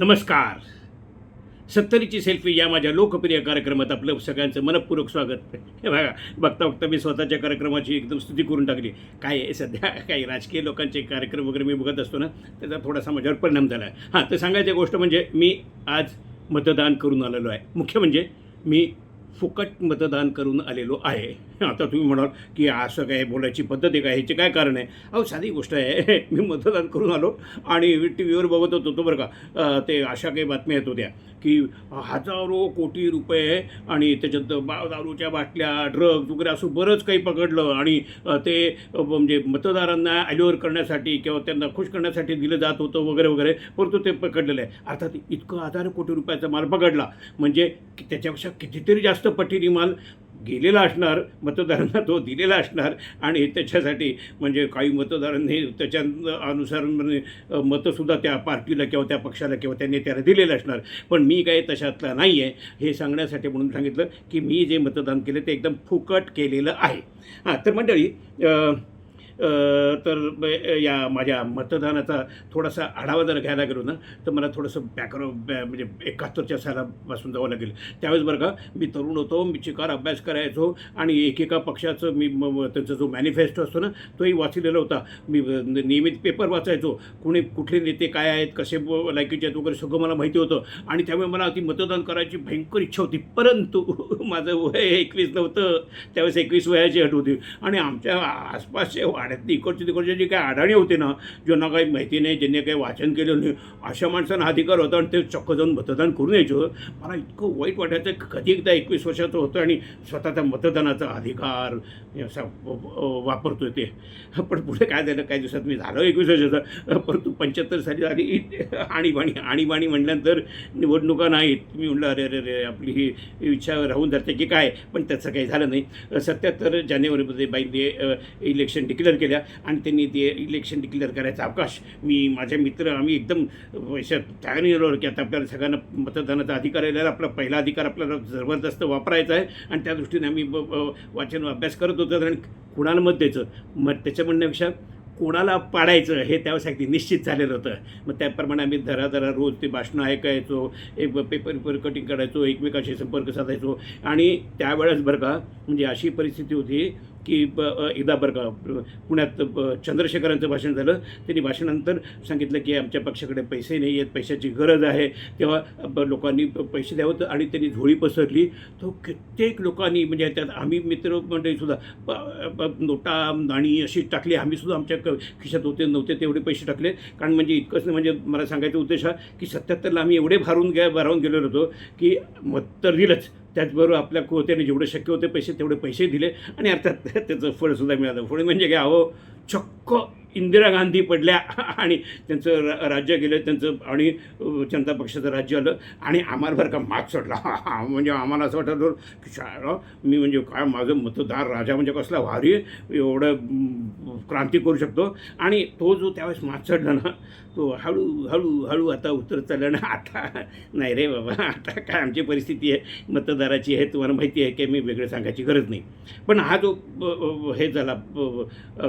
नमस्कार. सत्तरीची सेल्फी या माझ्या लोकप्रिय कार्यक्रमात आपलं सगळ्यांचं मनपूर्वक स्वागत. हे बघा बघता बघता मी स्वतःच्या कार्यक्रमाची एकदम स्तुती करून टाकली. काय आहे सध्या? काही राजकीय लोकांचे कार्यक्रम वगैरे मी बघत असतो ना त्याचा थोडासा माझ्यावर परिणाम झाला आहे. हां तर सांगायची गोष्ट म्हणजे मी आज मतदान करून आलेलो आहे. मुख्य म्हणजे मी फुकट मतदान करून आलेलो आहे. आता तुम्ही म्हणाल की असं काय बोलायची पद्धत आहे काय ह्याचे काय कारण आहे? अहो साधी गोष्ट आहे. मी मतदान करून आलो आणि टी व्हीवर बघत होतो तो बरं का. ते अशा काही बातम्या येत होत्या की हजारो कोटी रुपये आणि त्याच्यात बा दारूच्या बाटल्या ड्रग्ज वगैरे असं बरंच काही पकडलं आणि ते म्हणजे मतदारांना ॲल्युअर करण्यासाठी किंवा त्यांना खुश करण्यासाठी दिलं जात होतं वगैरे वगैरे. परंतु ते पकडलेलं आहे. अर्थात इतकं हजारो कोटी रुपयाचा माल पकडला. म्हणजे त्याच्यापेक्षा कितीतरी जास्त पटीने माल गेलेला असणार मतदारांना तो दिलेला असणार आणि त्याच्यासाठी म्हणजे काही मतदारांनी त्याच्या अनुसार म्हणजे, मतंसुद्धा त्या पार्टीला किंवा त्या पक्षाला किंवा त्या नेत्याला दिलेलं असणार. पण मी काही तशातला नाही आहे हे सांगण्यासाठी म्हणून सांगितलं की मी जे मतदान केलं ते एकदम फुकट केलेलं आहे. हां तर मंडळी तर या माझ्या मतदानाचा थोडासा आढावा जर घ्यायला गेलो ना तर मला थोडंसं बॅकग्रा बॅ म्हणजे एकाहत्तरच्या सालापासून जावं लागेल त्यावेळेस बरं का मी तरुण होतो मी चिकार अभ्यास करायचो आणि एकेका पक्षाचं मी म- त्यांचा जो मॅनिफेस्टो असतो ना तोही वाचलेला होता. मी नियमित पेपर वाचायचो. कुणी कुठले नेते काय आहेत कसे लायकीचे आहेत वगैरे सगळं मला माहिती होतं. आणि त्यामुळे मला ती मतदान करायची भयंकर इच्छा होती. परंतु माझं वय एकवीस नव्हतं त्यावेळेस एकवीस वयाची अट होती. आणि आमच्या आसपासचे वाढ वाड्यातली इकडचे तिकडचे जे काही अडाणी होते ना ज्यांना काही माहिती नाही ज्यांनी काही वाचन केलं नाही अशा माणसांना अधिकार होता आणि ते चक्क जाऊन मतदान करून यायचं. मला इतकं वाईट वाटायचं कधी एकदा एकवीस वर्षाचं होतं आणि स्वतःचा मतदानाचा अधिकार असा वापरतोय ते. पण पुढे काय झालं? काही दिवसात मी झालो एकवीस वर्षाचा. परंतु पंच्याहत्तर साली झाली. आणीबाणी आणीबाणी म्हटल्यानंतर निवडणुका नाहीत. मी म्हटलं अरे अरे अरे आपली ही इच्छा राहून जाते की काय? पण त्याचं काही झालं नाही. सत्याहत्तर जानेवारीमध्ये बाईंनी इलेक्शन डिक्लेअर केल्या आणि त्यांनी ते इलेक्शन डिक्लेअर करायचा अवकाश मी माझे मित्र आम्ही एकदम पैशात तयार की आता आपल्याला सगळ्यांना मतदानाचा अधिकार आहे आपला पहिला अधिकार आपल्याला जबरदस्त वापरायचा आहे. आणि त्या दृष्टीने आम्ही ब- वाचन अभ्यास करत होतो. आणि कुणाला मत द्यायचं? मग त्याच्या म्हणण्यापेक्षा कोणाला पाडायचं हे त्यावेळेस अगदी निश्चित झालेलं होतं. मग त्याप्रमाणे आम्ही धराधरा रोज ते भाषणं ऐकायचो एक पेपर पेपर कटिंग करायचो एकमेकाशी संपर्क साधायचो. आणि त्यावेळेस बरं का म्हणजे अशी परिस्थिती होती की ब एकदा बरं का पुण्यात ब- चंद्रशेखरांचं भाषण झालं. त्यांनी भाषणानंतर सांगितलं की आमच्या पक्षाकडे पैसे नाही आहेत पैशाची गरज आहे. तेव्हा ब- लोकांनी प- पैसे द्यावं आणि त्यांनी झोळी पसरली. तो कित्येक लोकांनी म्हणजे त्यात आम्ही मित्रमंडळीसुद्धा प- नोटा नाणी अशी टाकली. आम्हीसुद्धा आमच्या क खिशात होते नव्हते तेवढे पैसे टाकले. कारण म्हणजे इतकंच म्हणजे मला सांगायचा उद्देश हा की सत्याहत्तरला आम्ही एवढे भारून गे भारावून गेलेलो होतो की मत तर दिलंच. त्याचबरोबर आपल्या कोत्याने जेवढे शक्य होते पैसे तेवढे पैसे दिले. आणि अर्थात त्याचं फळसुद्धा मिळालं. फळ म्हणजे काय? अहो चक्क इंदिरा गांधी पडल्या आणि त्यांचं रा- राज्य गेलं त्यांचं आणि जनता पक्षाचं राज्य आलं आणि आम्हाला बरं का माग चढला म्हणजे आम्हाला असं वाटलं की शाळा मी म्हणजे काय माझं मतदार राजा म्हणजे कसला भारी एवढं क्रांती करू शकतो. आणि तो जो त्यावेळेस माग चढला ना तो हळू हळू हळू आता उतरत चालला ना. आता नाही रे बाबा आता काय आमची परिस्थिती आहे मतदाराची आहे तुम्हाला माहिती आहे की मी वेगळं सांगायची गरज नाही. पण हा जो हे झाला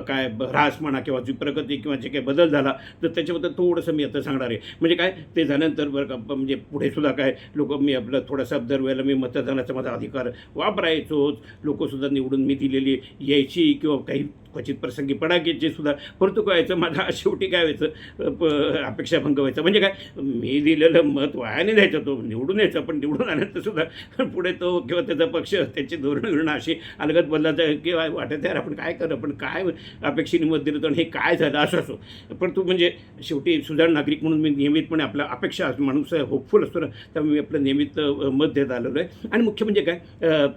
काय ऱ्हास म्हणा किंवा प्रगती किंवा जे काही बदल झाला तर त्याच्याबद्दल थोडंसं मी आता सांगणार आहे. म्हणजे काय? ते झाल्यानंतर बरं का म्हणजे पुढे सुद्धा काय लोक मी आपलं थोडासा दरवेळेला मी मतदानाचा माझा अधिकार वापरायचोच. लोकसुद्धा निवडून मी दिलेली यायची किंवा काही क्वचित प्रसंगी पडाकीचे सुद्धा परंतु काय व्हायचं माझा शेवटी काय व्हायचं प- अपेक्षा भंग म्हणजे काय मी दिलेलं मत वायाने द्यायचं तो निवडून यायचा पण निवडून आल्यानंतर सुद्धा पुढे तो किंवा त्याचा पक्ष त्याची धोरणं अशी अलगत बदलायचं किंवा वाटत यार आपण काय करू आपण काय अपेक्षेने मत दिलं तर हे काय झालं? असं असो. पण तू म्हणजे शेवटी सुधार नागरिक म्हणून मी नियमितपणे आपला अपेक्षा माणूस होपफुल असतो ना त्यामुळे मी आपलं नियमित मत देत आलेलो आहे. आणि मुख्य म्हणजे काय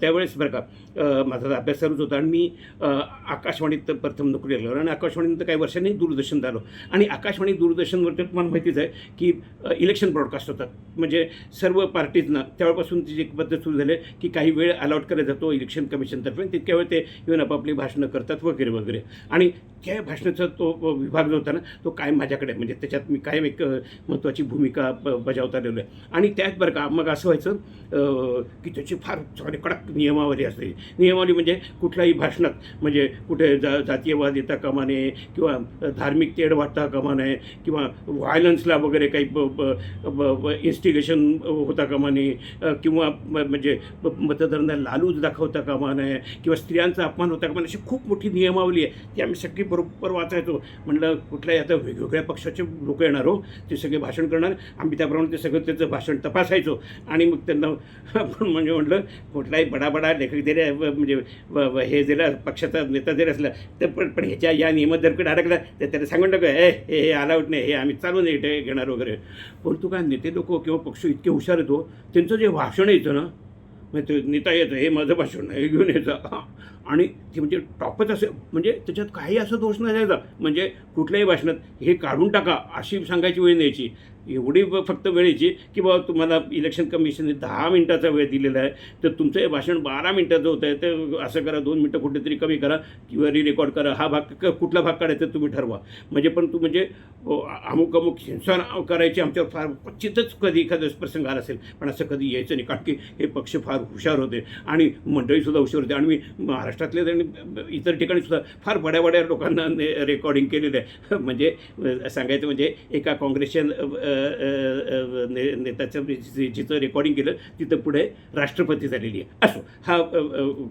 त्यावेळेस बरं का माझा अभ्यास चालूच होता आणि मी आकाशवाणी तर प्रथम नोकरी लागलो आणि आकाशवाणीनंतर काही वर्षांनी दूरदर्शन झालं. आणि आकाशवाणी दूरदर्शनवर तर तुम्हाला माहितीच आहे की इलेक्शन ब्रॉडकास्ट होतात. म्हणजे सर्व पार्टीजना त्यावेळपासून ती जी पद्धत सुरू झाली की काही वेळ अलॉट केला जातो इलेक्शन कमिशनतर्फे तितक्या वेळ ते येऊन आपापली भाषणं करतात वगैरे वगैरे. आणि त्या भाषणाचा तो विभाग जो होता ना तो कायम माझ्याकडे म्हणजे त्याच्यात मी कायम एक महत्त्वाची भूमिका ब- बजावता आलेलो आहे. आणि त्यात बरं का मग असं व्हायचं की त्याची फार चांगली कडक नियमावली असते नियमावली म्हणजे कुठल्याही भाषणात म्हणजे कुठे जा जातीयवाद येता कामा नये किंवा धार्मिक तेढ वाटता कामा नये किंवा व्हायलन्सला वगैरे काही इन्स्टिगेशन होता कामा नये किंवा म- म्हणजे मतदारांना लालूच दाखवता कामा नये किंवा स्त्रियांचा अपमान होता कामा नये अशी खूप मोठी नियमावली आहे. ती आम्ही सगळी बरोबर वाचायचो. म्हणलं कुठल्याही आता वेगवेगळ्या पक्षाचे लोक येणार हो ते सगळे भाषण करणार. आम्ही त्याप्रमाणे ते सगळं त्याचं भाषण तपासायचो. आणि मग त्यांना आपण म्हणजे म्हटलं कुठलाही बडाबडा लेखक जरी म्हणजे हे जरी पक्षाचा नेता जरी असला तर पण पण ह्याच्या या नियमात जर कुठे अडकला तर त्याला सांगून टाकू हे हे हे अलाउड नाही हे आम्ही चालू नाही ते घेणार वगैरे. परंतु काय नेते लोक किंवा पक्ष इतके हुशार येतो हो, त्यांचं जे भाषण येतं ना म्हणजे ते नेता येतं हे माझं भाषण हे घेऊन यायचं. आणि ते म्हणजे टॉपच असं म्हणजे त्याच्यात काही असं दोष नाही द्यायचा. म्हणजे कुठल्याही भाषणात हे काढून टाका अशी सांगायची वेळ न्यायची. एवढी फक्त वेळेची की बाबा तुम्हाला इलेक्शन कमिशनने दहा मिनटाचा वेळ दिलेला आहे. तर तुमचं हे भाषण बारा मिनटाचं होतं आहे तर असं करा दोन मिनटं कुठेतरी कमी करा किंवा री रेकॉर्ड करा. हा भाग क- कुठला भाग काढायचा तुम्ही ठरवा. म्हणजे पण तू म्हणजे अमुक अमुक हिंसा करायची आमच्यावर फार क्वचितच कधी एखादा प्रसंग आला असेल पण असं कधी यायचं नाही. कारण की हे पक्ष फार हुशार होते आणि मंडळीसुद्धा हुशार होते. आणि मी महाराष्ट्रातले आणि इतर ठिकाणीसुद्धा फार बड्या बड्या लोकांना रेकॉर्डिंग केलेलं आहे. म्हणजे सांगायचं म्हणजे एका काँग्रेसच्या ने- नेत्याचं जि- जिथं रेकॉर्डिंग केलं तिथं पुढे राष्ट्रपती झालेली आहे. असो हा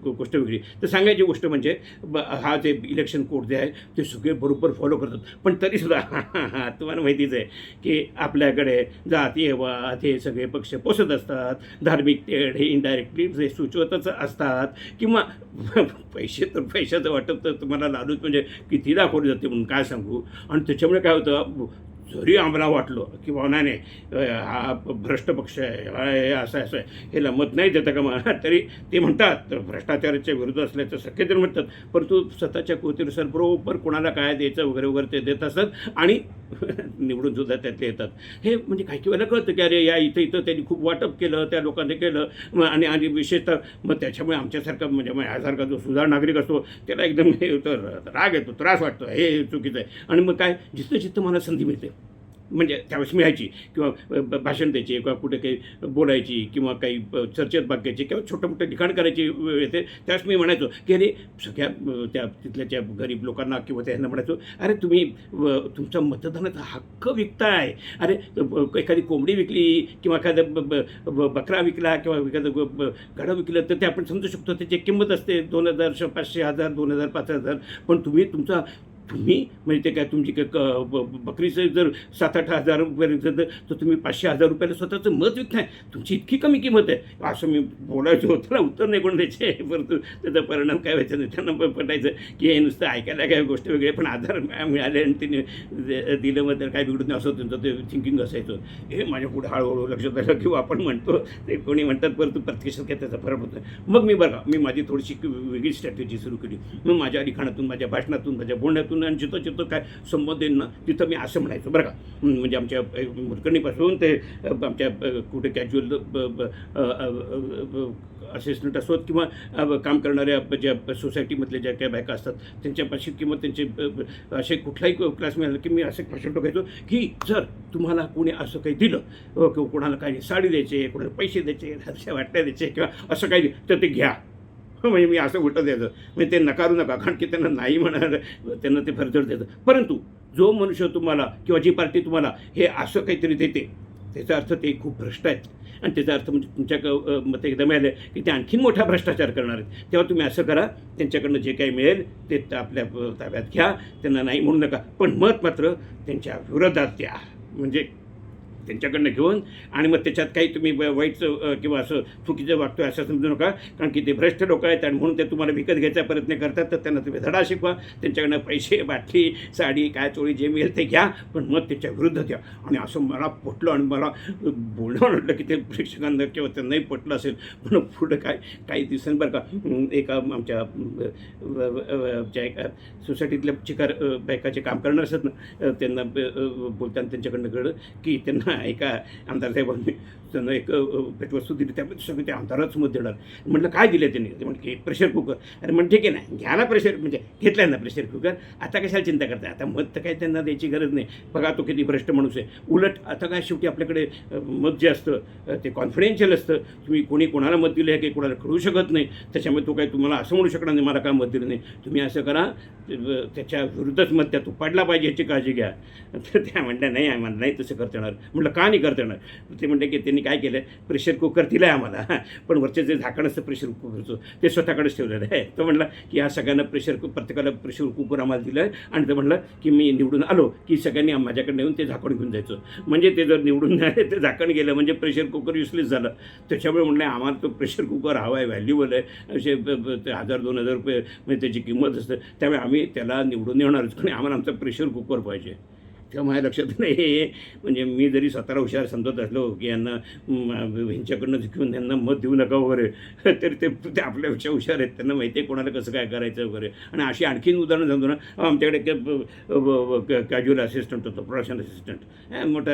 गोष्ट वेगळी. तर सांगायची गोष्ट म्हणजे हा जे इलेक्शन कोड जे आहे ते सगळे बरोबर फॉलो करतात. पण तरीसुद्धा तुम्हाला माहितीच आहे की आपल्याकडे जातीयवाद हे सगळे पक्ष पोसत असतात. धार्मिक तेढ हे इनडायरेक्टली जे सुचवतच असतात. किंवा पैसे तर पैशाचं वाटप तर तुम्हाला लालूच म्हणजे किती दाखवले जाते म्हणून काय सांगू? आणि त्याच्यामुळे काय होतं जरी आम्हाला वाटलं की बाबा नाही नाही हा भ्रष्ट पक्ष आहे हा हे असं आहे, असं आहे हे लमत नाही देतं का मला? तरी ते म्हणतात तर भ्रष्टाचाराच्या विरुद्ध असल्याचं सगळेजण म्हणतात परंतु स्वतःच्या कृतीनुसार बरोबर कोणाला काय द्यायचं वगैरे वगैरे ते देत असतात आणि निवडून सुद्धा त्यातले येतात. हे म्हणजे काही वेळेला कळतं की अरे या इथं इथं त्यांनी खूप वाटप केलं त्या लोकांनी केलं मग आणि आणि विशेषतः मग त्याच्यामुळे आमच्यासारखा म्हणजे माझ्यासारखा जो सुधार नागरिक असतो त्याला एकदम हे तर राग येतो त्रास वाटतो हे चुकीचं आहे. आणि मग काय जिथं जिथं मला संधी मिळते. म्हणजे त्यावेळेस मिळायची किंवा भाषण द्यायची किंवा कुठे काही बोलायची किंवा काही चर्चेत भाग घ्यायची किंवा छोटं मोठं लिखाण करायची वेळ येते त्यावेळेस मी म्हणायचो की अरे सगळ्या त्या तिथल्या त्या गरीब लोकांना किंवा त्यांना म्हणायचो अरे तुम्ही व, तुमचा मतदानाचा हक्क विकताय. अरे एखादी कोंबडी विकली किंवा एखादा ब- ब- बकरा विकला किंवा एखादं ब- विकलं तर ते आपण समजू शकतो त्याची किंमत असते दोन हजार श- पाचशे हजार दोन हजार पाच हजार. पण तुम्ही तुमचा तुम्ही म्हणजे ते काय तुमची काय क- ब- बकरीचं जर सात आठ हजार रुपयापर्यंत जर तर तुम्ही पाचशे हजार रुपयाला स्वतःचं मत विकताय. तुमची इतकी कमी किंमत आहे. असं मी बोलायचं होतं त्याला उत्तर नाही कोण द्यायचे. परंतु त्याचा परिणाम काय व्हायचा नाही त्यांना पटायचं की हे नुसतं ऐकायला काय गोष्ट वेगळी पण आधार मिळाले आणि तिने दिलं मग तर काय बिघडत नाही असं त्यांचं ते थिंकिंग असायचं. हे माझ्या पुढे हळूहळू लक्षात आलं किंवा आपण म्हणतो ते कोणी म्हणतात परंतु प्रत्यक्षात काय त्याचा फरक होतो मग मी बघा मी माझी थोडीशी वेगळी स्ट्रॅटेजी सुरू केली. मग माझ्या लिखाणातून माझ्या भाषणातून माझ्या बोलण्यातून आणि जिथं जिथं काय संबंध येईल ना तिथं मी असं म्हणायचो. बरं का? म्हणजे आमच्या मुलकर्णीपासून ते आमच्या कुठे कॅज्युअल असिस्टंट असोत किंवा काम करणाऱ्या ज्या सोसायटीमधल्या ज्या काही बायका असतात त्यांच्यापाशी किंवा त्यांचे असे कुठलाही क्लास मिळाला की मी असे प्रश्न टाकायचो की जर तुम्हाला कोणी असं काही दिलं किंवा कोणाला काही साडी द्यायची कोणाला पैसे द्यायचे अशा वाटण्या द्यायचे किंवा असं काही तर ते घ्या. म्हणजे मी असं उलटं द्यायचं म्हणजे ते नकारू नका कारण की त्यांना नाही म्हणाल त्यांना ते फरजड द्यायचं परंतु जो मनुष्य तुम्हाला किंवा जी पार्टी तुम्हाला हे असं काहीतरी देते त्याचा अर्थ ते खूप भ्रष्ट आहेत. आणि त्याचा अर्थ म्हणजे तुमच्या मते एकदा मिळालं की ते आणखीन मोठा भ्रष्टाचार करणार आहेत. तेव्हा तुम्ही असं करा त्यांच्याकडनं जे काही मिळेल ते त- आपल्या ताब्यात घ्या त्यांना नाही म्हणू नका. पण मत मात्र त्यांच्या विरोधात द्या. म्हणजे त्यांच्याकडनं घेऊन आणि मग त्याच्यात काही तुम्ही ब- वाईटचं किंवा असं चुकीचं वागतोय असं समजू नका. कारण की ते भ्रष्ट लोक आहेत आणि म्हणून ते तुम्हाला विकत घ्यायचा प्रयत्न करतात तर त्यांना तुम्ही धडा शिकवा. त्यांच्याकडनं पैसे बाटली साडी काय चोळी जे मिळेल ते घ्या पण मग त्याच्या विरुद्ध द्या. आणि असं मला पटलं आणि मला बोलणं वाटलं की ते प्रेक्षकांना किंवा त्यांनाही पटलं असेल पण पुढं काय काही दिवसांनी बरं का एका आमच्या आमच्या एका सोसायटीतल्या चिकार बायकाचे काम करणार असतात ना त्यांना बोलताना त्यांच्याकडनं कळलं की त्यांना एका आमदार साहेबांनी त्यांना एक भेटवस्तू दिली त्यामुळे सगळं ते आमदारच मत देणार. म्हटलं काय दिलं त्यांनी? ते म्हणजे प्रेशर कुकर अरे म्हण ठीक आहे ना. घ्या ना प्रेशर म्हणजे घेतलं ना प्रेशर कुकर आता कशाला चिंता करताय? आता मत तर काही त्यांना द्यायची गरज नाही. बघा तो किती भ्रष्ट माणूस आहे. उलट आता काय शेवटी आपल्याकडे मत जे असतं ते कॉन्फिडेन्शियल असतं. तुम्ही कोणी कोणाला मत दिलं आहे काही कोणाला कळू शकत नाही. त्याच्यामुळे तो काही तुम्हाला असं म्हणू शकणार नाही मला काय मत दिलं नाही. तुम्ही असं करा त्याच्या विरुद्धच मत त्या तो पडला पाहिजे याची काळजी घ्या. तर त्या म्हणल्या नाही आम्हाला नाही तसं करता येणार. म्हटलं का नाही करता येणार? ते म्हणते की त्यांनी काय केलं? प्रेशर कुकर दिला आहे आम्हाला. पण वरचे जे झाकण असतं प्रेशर कुकरचं ते स्वतःकडेच ठेवलेलं आहे. तो म्हणला की ह्या सगळ्यांना प्रेशर कु प्रत्येकाला प्रेशर कुकर आम्हाला दिलं आहे आणि तो म्हणलं की मी निवडून आलो की सगळ्यांनी माझ्याकडे येऊन ते झाकण घेऊन जायचं. म्हणजे ते जर निवडून नाही ते झाकण गेलं म्हणजे प्रेशर कुकर युसलेस झालं. त्याच्यामुळे म्हणलं आम्हाला तो प्रेशर कुकर हवा आहे. व्हॅल्युबल आहे असे ते हजार दोन हजार रुपये म्हणजे त्याची किंमत असते. त्यामुळे आम्ही त्याला निवडून येणारच पण आम्हाला आमचा प्रेशर कुकर पाहिजे. तेव्हा माझ्या लक्षात नाही म्हणजे मी जरी स्वतःला हुशार समजत असलो की यांना ह्यांच्याकडनं घेऊन यांना मत देऊ नका वगैरे तरी ते ते आपल्यापेक्षा हुशार आहेत. त्यांना माहिती आहे कोणाला कसं काय करायचं वगैरे. आणि अशी आणखीन उदाहरणं सांगतो ना आमच्याकडे कॅज्युअल असिस्टंट होतो प्रोडक्शन असिस्टंट मोठा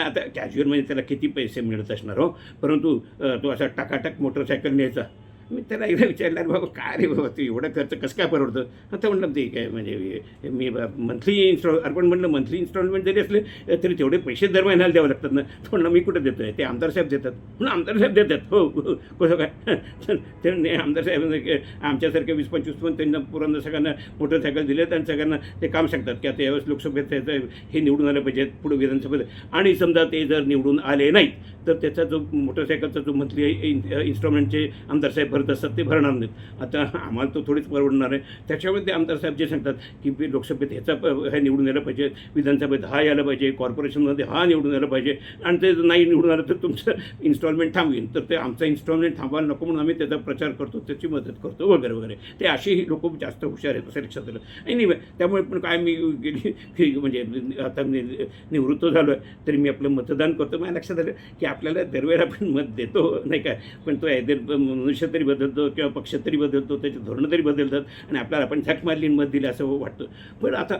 आता कॅज्युअल म्हणजे त्याला किती पैसे मिळत असणार हो? परंतु तो असा टाकाटाक मोटरसायकल न्यायचा. मी त्याला एकदा विचारलं बाबा काय रे बाबा तू एवढा खर्च कसं काय परवडतं? आता म्हटलं ते काय म्हणजे मी मंथली इन्स्टॉल अर्पण म्हणलं मंथली इन्स्टॉलमेंट जरी असले तरी तेवढे पैसे दर महिन्याला द्यावं लागतात ना. तो म्हणलं मी कुठं देतो आहे ते आमदार साहेब देतात. म्हणून आमदार साहेब देतात. हो हो. हो, हो कसं काय? ते नाही, आमदार साहेब आमच्यासारखे आमच्यासारख्या वीस पंचवीस पण त्यांना पुरांना सगळ्यांना मोटरसायकल दिलेत आणि सगळ्यांना ते काम सांगतात की आता यावेळेस लोकसभेत त्याचं हे निवडून आलं पाहिजे पुढे विधानसभेत. आणि समजा ते जर निवडून आले नाहीत तर त्याचा जो मोटरसायकलचा जो मंथली इन्स्टॉलमेंटचे आमदार साहेब भरत असतात ते भरणार नाहीत. आता आम्हाला तो थोडीच परवडणार आहे. त्याच्यामुळे ते आमदार साहेब जे सांगतात की लोकसभेत ह्याचा हे निवडून यायला पाहिजे विधानसभेत हा यायला पाहिजे कॉर्पोरेशनमध्ये हा निवडून यायला पाहिजे आणि ते जर नाही निवडून आलं तर तुमचं इन्स्टॉलमेंट थांबवीन. तर ते आमचा इन्स्टॉलमेंट थांबायला नको म्हणून आम्ही त्याचा प्रचार करतो त्याची मदत करतो वगैरे वगैरे. ते असेही लोक जास्त हुशार आहेत असं लक्षात आलं. आणि नाही त्यामुळे पण काय मी गेली की म्हणजे आता निवृत्त झालो आहे तरी मी आपलं मतदान करतो. माझ्या लक्षात आलं की आपल्याला दरवेळेला आपण मत देतो नाही काय पण तो आहे मनुष्य तरी बदलतो किंवा पक्ष तरी बदलतो त्याची धोरणं तरी बदलतात आणि आपल्याला आपण झॅक मारली मत दिलं असं वाटतं. पण आता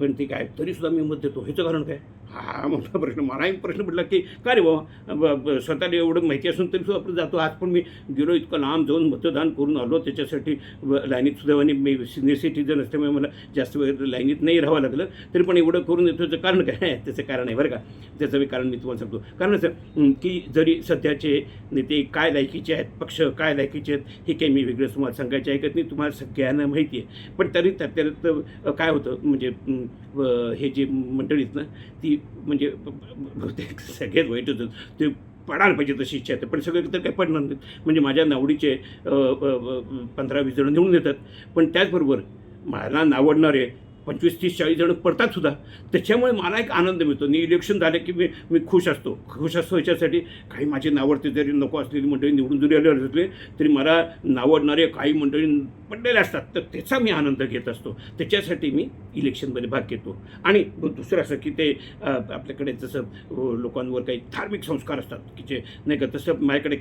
पण ते काय तरीसुद्धा मी मत देतो. ह्याचं कारण काय? हा मोठा प्रश्न. मला एक प्रश्न पडला की का रे बाबा स्वतःला एवढं माहिती असून तरी सुद्धा आपण जातो. आज पण मी गेलो इतकं लांब जाऊन मतदान करून आलो. त्याच्यासाठी लाईनीत सुद्धा आणि मी सिनियर सिटीजन असल्यामुळे मला जास्त वेळ लाईनीत नाही राहावं लागलं. तरी पण एवढं करून येतो त्याचं कारण काय? त्याचं कारण आहे बरं का. त्याचं मी कारण मी तुम्हाला सांगतो. कारण असं की जरी सध्याचे नेते काय लायकीचे आहेत पक्ष काय लायकीचे आहेत हे काही मी वेगळं तुम्हाला सांगायचे ऐकत नाही तुम्हाला सगळ्यांना माहिती आहे. पण तरी त्यात काय होतं म्हणजे हे जे मंडळीत ना ती म्हणजे बहुतेक सगळ्यात वाईट होतं. ते पडायला पाहिजे तशी इच्छा आहे पण सगळे तर काही पडणार नाहीत. म्हणजे माझ्या नावडीचे पंधरा वीस जण निवडून येतात. पण त्याचबरोबर मला नावडणारे पंचवीस तीस चाळीस जण पडतात सुद्धा. त्याच्यामुळे मला एक आनंद मिळतो. मी इलेक्शन झालं की मी मी खुश असतो. खुश असतो ह्याच्यासाठी काही माझे नावडते जरी नको असलेली मंडळी निवडून जरी आले असले तरी मला नावडणारे काही मंडळी पडलेले असतात. तर त्याचा मी आनंद घेत असतो. त्याच्यासाठी मी इलेक्शनमध्ये भाग घेतो. आणि दुसरं असं की ते आपल्याकडे जसं लोकांवर काही धार्मिक संस्कार असतात की जे नाही का तसं माझ्याकडे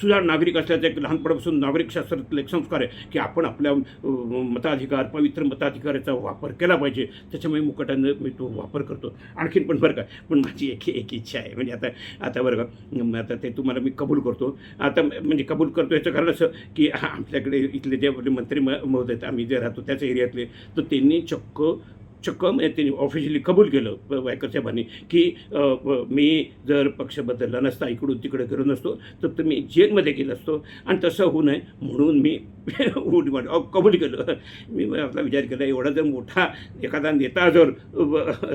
सुधार नागरिक असल्याचं एक लहानपणापासून नागरिक शास्त्रातला एक संस्कार आहे की आपण आपल्या मताधिकार पवित्र मताधिकाराचा वापर वापर केला पाहिजे. त्याच्यामुळे मुकटानं मी तो वापर करतो. आणखीन पण बरं का पण माझी एक एक इच्छा आहे. म्हणजे आता आता बरं का आता ते तुम्हाला मी कबूल करतो. आता म्हणजे कबूल करतो याचं कारण असं की आमच्याकडे आपल्याकडे इथले जे मंत्री म- महोदय आम्ही जे राहतो त्याच एरियातले तर त्यांनी चक्क चक्क म्हणजे त्यांनी ऑफिशियली कबूल केलं वायकर साहेबांनी की मी जर पक्ष बदलला नसता इकडून तिकडे करून नसतो तर तुम्ही मी जेलमध्ये गेलो असतो. आणि तसं होऊ नये म्हणून मी उडी कबूल केलं. मी आपला विचार केला एवढा जर मोठा एखादा नेता जर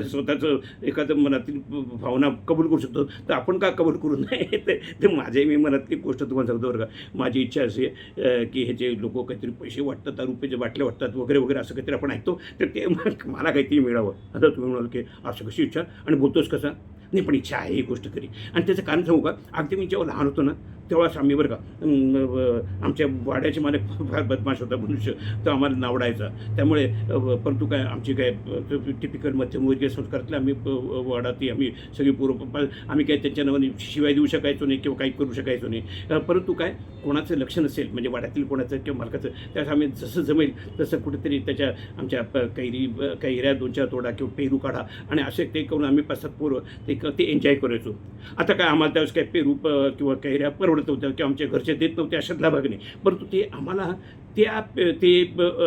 स्वतःचं एखादं मनातील भावना कबूल करू शकतो तर आपण का कबूल करू नये? ते माझे मी मनातली गोष्ट तुम्हाला सांगतो बरं का. माझी इच्छा अशी आहे की हे जे लोक काहीतरी पैसे वाटतात रुपयाचे बाटले वाटतात वगैरे वगैरे असं काहीतरी आपण ऐकतो तर ते मला मला काहीतरी मिळावं. आता तुम्ही म्हणाल की असं कशी इच्छा? आणि बोलतोस कसा? नाही पण इच्छा आहे ही गोष्ट खरी. आणि त्याचं कारण सांगू का? अगदी मी जेव्हा लहान होतो ना तेव्हाच आम्ही बरं का आमच्या वाड्याचे मला फार बदमाश होता मनुष्य तो आम्हाला नावडायचा. त्यामुळे परंतु काय आमची काय टिपिकल मध्यमवर्गीय संस्कारातले आम्ही अ, व- वाडाती आम्ही सगळी पूर्व आम्ही काय त्यांच्या नावाने शिवाय देऊ शकायचो नाही किंवा काही करू शकायचो नाही. परंतु काय कोणाचं लक्ष नसेल म्हणजे वाड्यातील कोणाचं किंवा मालकाचं त्यास आम्ही जसं जमेल तसं कुठेतरी त्याच्या आमच्या प- कैरी कैऱ्या दोन चार तोडा किंवा पेरू काढा. आणि असे ते करून आम्ही पाच सात पूर्व ते ते एन्जॉय करायचो. आता काय आम्हाला त्यावेळेस काय पेरू प- किंवा कैऱ्या परवडत होत्या किंवा आमच्या घरचे देत नव्हते अशातला भाग नाही परंतु ते आम्हाला त्या ते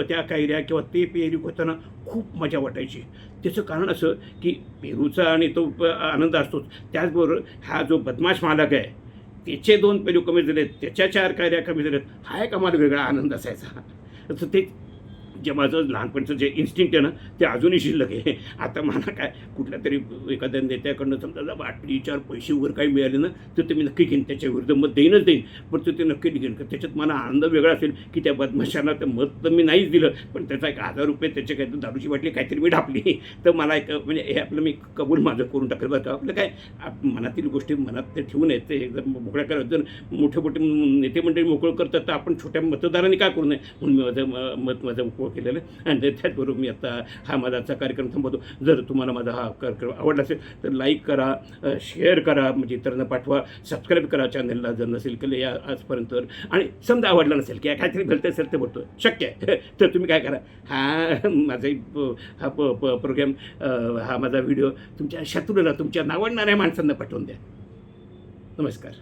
त्या कैऱ्या किंवा ते पेरू होताना खूप मजा वाटायची. त्याचं कारण असं की पेरूचा आणि तो प- आनंद असतोच. त्याचबरोबर हा जो बदमाश मालक आहे त्याचे दोन पेरू कमी झालेत त्याच्या चार कैऱ्या कमी झाल्यात हा एक आम्हाला वेगळा आनंद असायचा. तर ते जे माझं लहानपणचं जे इन्स्टिंक्ट आहे ना ते अजूनही शिल्लक आहे. आता मला काय कुठल्या तरी एखाद्या नेत्याकडनं समजा जर बाटली चार पैसे वगैरे काही मिळाले ना तर ते मी नक्की घेईन. त्याच्या विरुद्ध मत देईनच देईन. पण तो ते नक्की घेईन. कारण त्याच्यात मला आनंद वेगळा असेल की त्या बदमाशांना तर मत तर मी नाहीच दिलं. पण त्याचा एक हजार रुपये त्याचे काही दारूची बाटली काहीतरी मी ढापली. तर मला एक म्हणजे हे आपलं मी कबूल माझं करून टाकलं बरं का. आपलं काय आप- मनातील गोष्टी मनात ते ठेवून आहेत ते एकदम मोकळ्या करत जर मोठे मोठे नेते मंडळी मोकळं करतात तर आपण छोट्या मतदारांनी काय करू नये? म्हणून मी माझं म- मत माझं केलेलं आहे. आणि त्याचबरोबर मी आता हा माझा आजचा कार्यक्रम थांबवतो. जर तुम्हाला माझा हा कार्यक्रम आवडला असेल तर लाईक करा शेअर करा म्हणजे इतरांना पाठवा सबस्क्राईब करा चॅनलला जर नसेल केलं या आजपर्यंत आणि समजा आवडला नसेल किंवा काहीतरी भलतं असेल तर बोलतो शक्य आहे. तर तुम्ही काय करा हा माझा हा प प प्रोग्राम हा माझा व्हिडिओ तुमच्या शत्रूला तुमच्या नावडणाऱ्या माणसांना पाठवून द्या. नमस्कार.